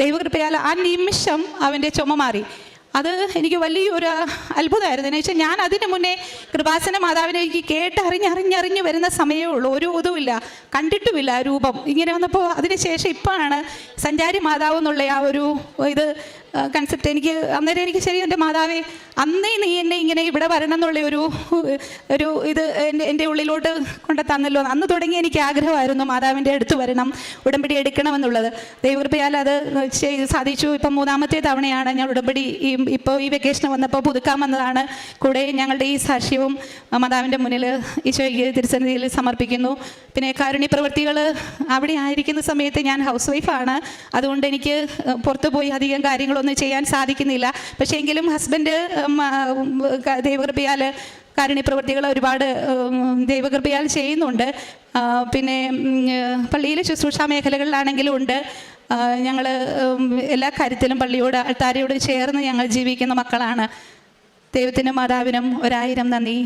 ദൈവകൃപയാൽ ആ നിമിഷം അവന്റെ ചുമ മാറി. അത് എനിക്ക് വലിയൊരു അത്ഭുതമായിരുന്നു. എന്ന് വെച്ചാൽ ഞാൻ അതിന് മുന്നേ കൃപാസന മാതാവിനെ എനിക്ക് കേട്ട് അറിഞ്ഞറിഞ്ഞറിഞ്ഞ് വരുന്ന സമയമേ ഉള്ളൂ. ഒരു ഇതുമില്ല കണ്ടിട്ടുമില്ല രൂപം. ഇങ്ങനെ വന്നപ്പോൾ അതിനുശേഷം ഇപ്പോഴാണ് സഞ്ചാരി മാതാവ് എന്നുള്ള ആ ഒരു ഇത് കൺസെപ്റ്റ് എനിക്ക് അന്നേരം എനിക്ക് ശരി എന്റെ മാതാവേ അന്നേ നീ എന്നെ ഇങ്ങനെ ഇവിടെ വരണം എന്നുള്ള ഒരു ഒരു ഇത് എന്റെ എന്റെ ഉള്ളിലോട്ട് കൊണ്ട് തന്നല്ലോ അന്ന് തുടങ്ങി എനിക്ക് ആഗ്രഹമായിരുന്നു മാതാവിന്റെ അടുത്ത് വരണം ഉടമ്പടി എടുക്കണമെന്നുള്ളത്. ദൈവകൃപയാൽ അത് സാധിച്ചു. ഇപ്പം മൂന്നാമത്തെ തവണയാണ് ഞാൻ ഉടമ്പടി ഈ ഇപ്പോൾ ഈ വെക്കേഷൻ വന്നപ്പോൾ പുതുക്കാൻ വന്നതാണ്. കൂടെ ഞങ്ങളുടെ ഈ സാക്ഷ്യവും മാതാവിന്റെ മുന്നിൽ ഈശോയ്ക്ക് തിരുസന്നിധിയിൽ സമർപ്പിക്കുന്നു. പിന്നെ കാരുണ്യ പ്രവൃത്തികൾ അവിടെ ആയിരിക്കുന്ന സമയത്ത് ഞാൻ ഹൗസ് വൈഫാണ് അതുകൊണ്ട് എനിക്ക് പുറത്തു പോയി അധികം കാര്യങ്ങളൊന്നും ചെയ്യാൻ സാധിക്കുന്നില്ല. പക്ഷേ എങ്കിലും ഹസ്ബൻഡ് ദൈവകൃപയാൽ കാരുണ്യ പ്രവൃത്തികൾ ഒരുപാട് ദൈവകൃപയാൽ ചെയ്യുന്നുണ്ട്. പിന്നെ പള്ളിയിലെ ശുശ്രൂഷ മേഖലകളിലാണെങ്കിലും ഉണ്ട്. ഞങ്ങൾ എല്ലാ കാര്യത്തിലും പള്ളിയോട് അൾത്താരയോട് ചേർന്ന് ഞങ്ങൾ ജീവിക്കുന്ന മക്കളാണ്. ദൈവത്തിനും മാതാവിനും ഒരായിരം നന്ദി.